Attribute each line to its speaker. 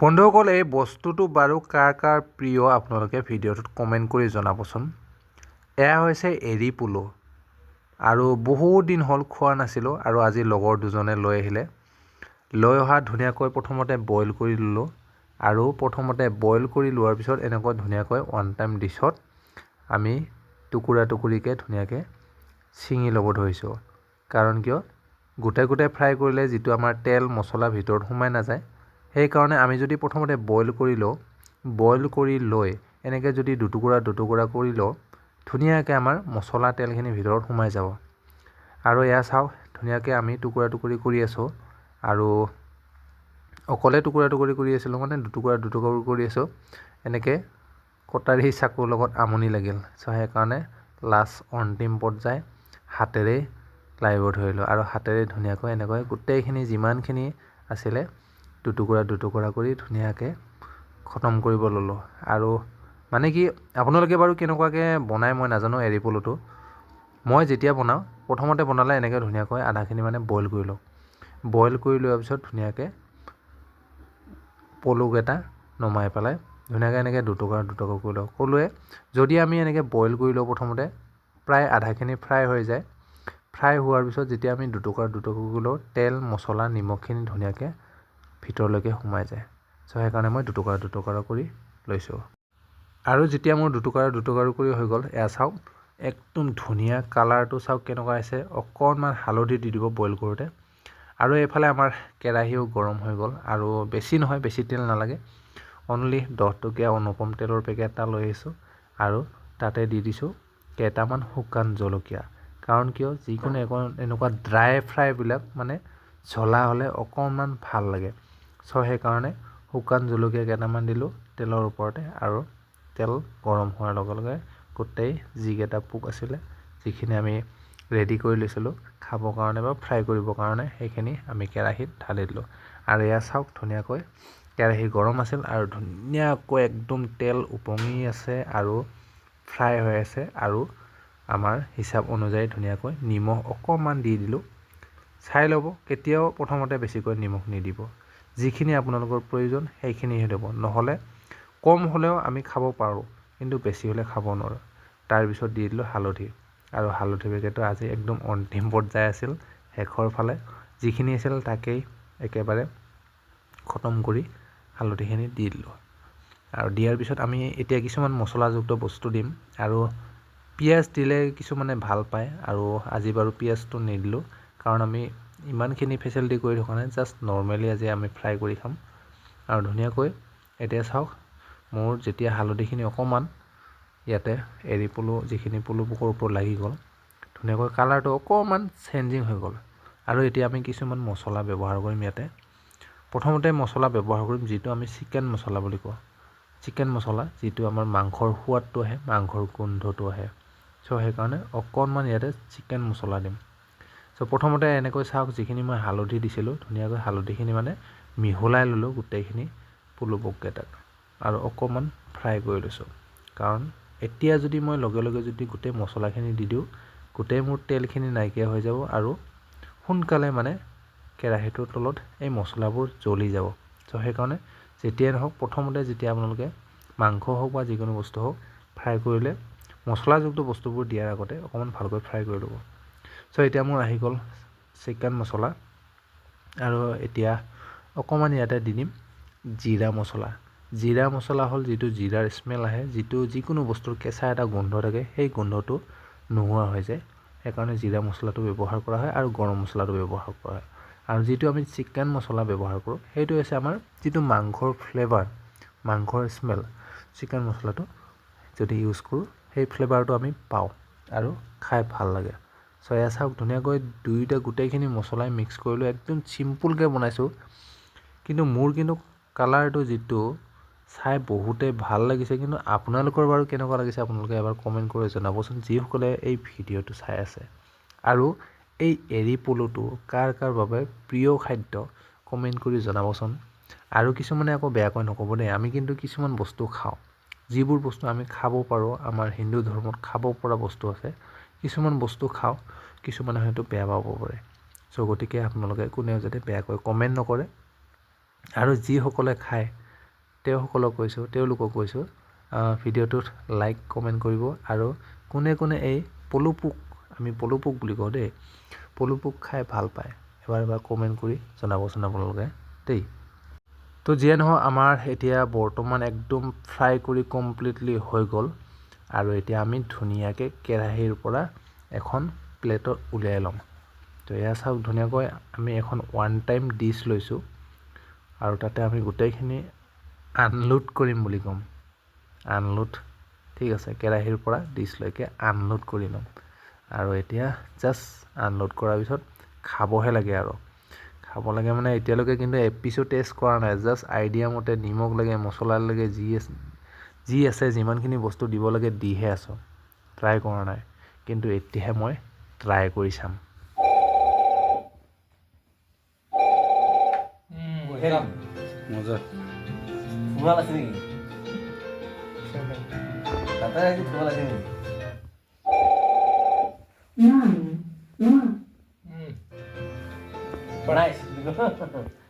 Speaker 1: বন্ধুসকল এই বস্তুটো বাৰু কাৰ কাৰ প্ৰিয় আপোনালোকে ভিডিঅ'টোত কমেণ্ট কৰি জনাবচোন। এয়া হৈছে এৰী পোলো। আৰু বহুত দিন হ'ল খোৱা নাছিলোঁ আৰু আজি লগৰ দুজনে লৈ আহিলে। লৈ অহা ধুনীয়াকৈ প্ৰথমতে বইল কৰি ল'লোঁ আৰু প্ৰথমতে বইল কৰি লোৱাৰ পিছত এনেকৈ ধুনীয়াকৈ ওৱান টাইম ডিছত আমি টুকুৰা টুকুৰিকৈ ধুনীয়াকৈ ছিঙি ল'ব ধৰিছোঁ। কাৰণ কিয়? গোটে গোটে ফ্ৰাই কৰিলে যিটো আমাৰ তেল মছলা ভিতৰত সোমাই নাযায়। সেইকাৰণে আমি যদি প্ৰথমতে বইল কৰি লওঁ বইল কৰি লৈ এনেকৈ যদি দুটুকুৰা দুটুকুৰা কৰি লওঁ ধুনীয়াকৈ আমাৰ মছলা তেলখিনি ভিতৰত সোমাই যাব। আৰু এয়া চাওক ধুনীয়াকৈ আমি টুকুৰা টুকুৰি কৰি আছোঁ। আৰু অকলে টুকুৰা টুকুৰি কৰি আছিলোঁ মানে দুটুকুৰা দুটুকুৰা কৰি আছোঁ। এনেকৈ কটাৰী চাকুৰ লগত আমনি লাগিল। চ' সেইকাৰণে লাষ্ট অন্তিম পৰ্যায় হাতেৰেই লাৰিব ধৰিলোঁ আৰু হাতেৰে ধুনীয়াকৈ এনেকৈ গোটেইখিনি যিমানখিনি আছিলে দুটুকুৰা দুটুকুৰা কৰি ধুনীয়াকৈ খতম কৰিব ল'লোঁ। আৰু মানে কি আপোনালোকে বাৰু কেনেকুৱাকৈ বনায় মই নাজানো এৰী পলুটো। মই যেতিয়া বনাওঁ প্ৰথমতে বনালে এনেকৈ ধুনীয়াকৈ আধাখিনি মানে বইল কৰি লওঁ। বইল কৰি লোৱাৰ পিছত ধুনীয়াকৈ পলুকেইটা নমাই পেলাই ধুনীয়াকৈ এনেকৈ দুটুকুৰা দুটুকুৰা কৰি লওঁ। ক'লোৱে যদি আমি এনেকৈ বইল কৰি লওঁ প্ৰথমতে প্ৰায় আধাখিনি ফ্ৰাই হৈ যায়। ফ্ৰাই হোৱাৰ পিছত যেতিয়া আমি দুটুকুৰা দুটুকুৰা কৰি লওঁ তেল মছলা নিমখখিনি ধুনীয়াকৈ ভিতৰলৈকে সোমাই যায়। চ' সেইকাৰণে মই দুটুকুৰা দুটুকুৰা কৰি লৈছোঁ। আৰু যেতিয়া মোৰ দুটুকুৰা দুটুকুৰা কৰি হৈ গ'ল, এয়া চাওক একদম ধুনীয়া কালাৰটো চাওক কেনেকুৱা আছে অকণমান হালধি দি দিব বইল কৰোঁতে। আৰু এইফালে আমাৰ কেৰাহীও গৰম হৈ গ'ল। আৰু বেছি নহয়, বেছি তেল নালাগে। অনলি দহ টকীয়া অনুপম তেলৰ পেকেট এটা লৈ আহিছোঁ। আৰু তাতে দি দিছোঁ কেইটামান শুকান জলকীয়া। কাৰণ কিয়? যিকোনো এনেকুৱা ড্ৰাই ফ্ৰাইবিলাক মানে জ্বলা হ'লে অকণমান ভালো লাগে। চ' সেইকাৰণে শুকান জলকীয়া কেইটামান দিলোঁ তেলৰ ওপৰতে আৰু তেল গৰম হোৱাৰ লগে লগে গোটেই যিকেইটা পোক আছিলে যিখিনি আমি ৰেডি কৰি লৈছিলোঁ খাবৰ কাৰণে বা ফ্ৰাই কৰিবৰ কাৰণে সেইখিনি আমি কেৰাহীত ঢালি দিলোঁ। আৰু এয়া চাওক ধুনীয়াকৈ কেৰাহী গৰম আছিল আৰু ধুনীয়াকৈ একদম তেল উপঙি আছে আৰু ফ্ৰাই হৈ আছে আৰু আমাৰ হিচাপ অনুযায়ী ধুনীয়াকৈ নিমখ অকণমান দি দিলোঁ। চাই ল'ব কেতিয়াও প্ৰথমতে বেছিকৈ নিমখ নিদিব। যিখিনি আপোনালোকৰ প্ৰয়োজন সেইখিনিহে দিব। নহ'লে কম হ'লেও আমি খাব পাৰোঁ কিন্তু বেছি হ'লে খাব নোৱাৰোঁ। তাৰপিছত দি দিলোঁ হালধি। আৰু হালধি পেকেটটো আজি একদম অন্তিম পৰ্যায় আছিল শেষৰ ফালে। যিখিনি আছিল তাকেই একেবাৰে খতম কৰি হালধিখিনি দি দিলোঁ। আৰু দিয়াৰ পিছত আমি এতিয়া কিছুমান মছলাযুক্ত বস্তু দিম। আৰু পিঁয়াজ দিলে কিছুমানে ভাল পায়। আৰু আজি বাৰু পিঁয়াজটো নিদিলোঁ কাৰণ আমি ইমানখিনি ফেচিলিটি কৰি থকা নাই জাষ্ট নৰ্মেলি আজি আমি ফ্ৰাই কৰি খাম। আৰু ধুনীয়াকৈ এতিয়া চাওক মোৰ যেতিয়া হালধিখিনি অকণমান ইয়াতে এৰী পলু যিখিনি পলু পোকৰ ওপৰত লাগি গ'ল ধুনীয়াকৈ কালাৰটো অকণমান চেঞ্জিং হৈ গ'ল। আৰু এতিয়া আমি কিছুমান মছলা ব্যৱহাৰ কৰিম ইয়াতে। প্ৰথমতে মছলা ব্যৱহাৰ কৰিম যিটো আমি চিকেন মছলা বুলি কওঁ। চিকেন মছলা যিটো আমাৰ মাংসৰ সোৱাদটো আহে মাংসৰ গোন্ধটো আহে। চ' সেইকাৰণে অকণমান ইয়াতে চিকেন মছলা দিম। চ' প্ৰথমতে এনেকৈ চাওক যিখিনি মই হালধি দিছিলোঁ ধুনীয়াকৈ হালধিখিনি মানে মিহলাই ল'লোঁ গোটেইখিনি পলু পোককেইটাক আৰু অকণমান ফ্ৰাই কৰি লৈছোঁ। কাৰণ এতিয়া যদি মই লগে লগে যদি গোটেই মছলাখিনি দি দিওঁ গোটেই মোৰ তেলখিনি নাইকিয়া হৈ যাব আৰু সোনকালে মানে কেৰাহীটোৰ তলত এই মছলাবোৰ জ্বলি যাব। চ' সেইকাৰণে যেতিয়াই নহওক প্ৰথমতে যেতিয়া আপোনালোকে মাংস হওক বা যিকোনো বস্তু হওক ফ্ৰাই কৰিলে মছলাযুক্ত বস্তুবোৰ দিয়াৰ আগতে অকণমান ভালকৈ ফ্ৰাই কৰি ল'ব। চ' এতিয়া মোৰ আহি গ'ল চিকেন মছলা আৰু এতিয়া অকণমান ইয়াতে দি দিম জিৰা মছলা। জিৰা মছলা হ'ল যিটো জিৰাৰ স্মেল আহে যিটো যিকোনো বস্তুৰ কেঁচা এটা গোন্ধ থাকে সেই গোন্ধটো নোহোৱা হৈ যায়। সেইকাৰণে জিৰা মছলাটো ব্যৱহাৰ কৰা হয় আৰু গৰম মছলাটো ব্যৱহাৰ কৰা হয়। আৰু যিটো আমি চিকেন মছলা ব্যৱহাৰ কৰোঁ সেইটো হৈছে আমাৰ যিটো মাংসৰ ফ্লেভাৰ মাংসৰ স্মেল চিকেন মছলাটো যদি ইউজ কৰোঁ সেই ফ্লেভাৰটো আমি পাওঁ আৰু খাই ভাল লাগে। চ' এয়া চাওক ধুনীয়াকৈ দুয়োটা গোটেইখিনি মছলাই মিক্স কৰিলোঁ একদম চিম্পুলকৈ বনাইছোঁ। কিন্তু মোৰ কিন্তু কালাৰটো যিটো চাই বহুতেই ভাল লাগিছে। কিন্তু আপোনালোকৰ বাৰু কেনেকুৱা লাগিছে আপোনালোকে এবাৰ কমেণ্ট কৰি জনাবচোন যিসকলে এই ভিডিঅ'টো চাই আছে। আৰু এই এৰী পলুটো কাৰ কাৰ বাবে প্ৰিয় খাদ্য কমেণ্ট কৰি জনাবচোন। আৰু কিছুমানে আকৌ বেয়াকৈ নক'ব দেই আমি কিন্তু কিছুমান বস্তু খাওঁ। যিবোৰ বস্তু আমি খাব পাৰোঁ আমাৰ হিন্দু ধৰ্মত খাব পৰা বস্তু আছে। কিছুমান বস্তু খাওঁ কিছুমানে হয়তো বেয়া পাব পাৰে। চ' গতিকে আপোনালোকে কোনেও যাতে বেয়াকৈ কমেণ্ট নকৰে। আৰু যিসকলে খায় তেওঁসকলক কৈছোঁ তেওঁলোকক কৈছোঁ ভিডিঅ'টোত লাইক কমেণ্ট কৰিব। আৰু কোনে কোনে এই পলু পোক আমি পলু পোক বুলি কওঁ দেই পলু পোক খাই ভাল পায় এবাৰ এবাৰ কমেণ্ট কৰি জনাবচোন আপোনালোকে দেই। তো যিয়ে নহওক আমাৰ এতিয়া বৰ্তমান একদম ফ্ৰাই কৰি কমপ্লিটলি হৈ গ'ল। আৰু এতিয়া আমি ধুনীয়াকৈ কেৰাহীৰ পৰা এখন প্লেটত উলিয়াই ল'ম। তো এয়া চাওক ধুনীয়াকৈ আমি এখন ওৱান টাইম ডিছ লৈছোঁ আৰু তাতে আমি গোটেইখিনি আনলোড কৰিম বুলি ক'ম। আনলোড ঠিক আছে কেৰাহীৰ পৰা ডিছলৈকে আনলোড কৰি ল'ম। আৰু এতিয়া জাষ্ট আনলোড কৰাৰ পিছত খাবহে লাগে আৰু। খাব লাগে মানে এতিয়ালৈকে কিন্তু এপিছো টেষ্ট কৰা নাই জাষ্ট আইডিয়া মতে নিমখ লাগে মছলা লাগে যি যি আছে যিমানখিনি বস্তু দিব লাগে দিহে আছোঁ। ট্ৰাই কৰা নাই। কিন্তু এতিয়াহে মই ট্ৰাই কৰি চাম।
Speaker 2: মজা।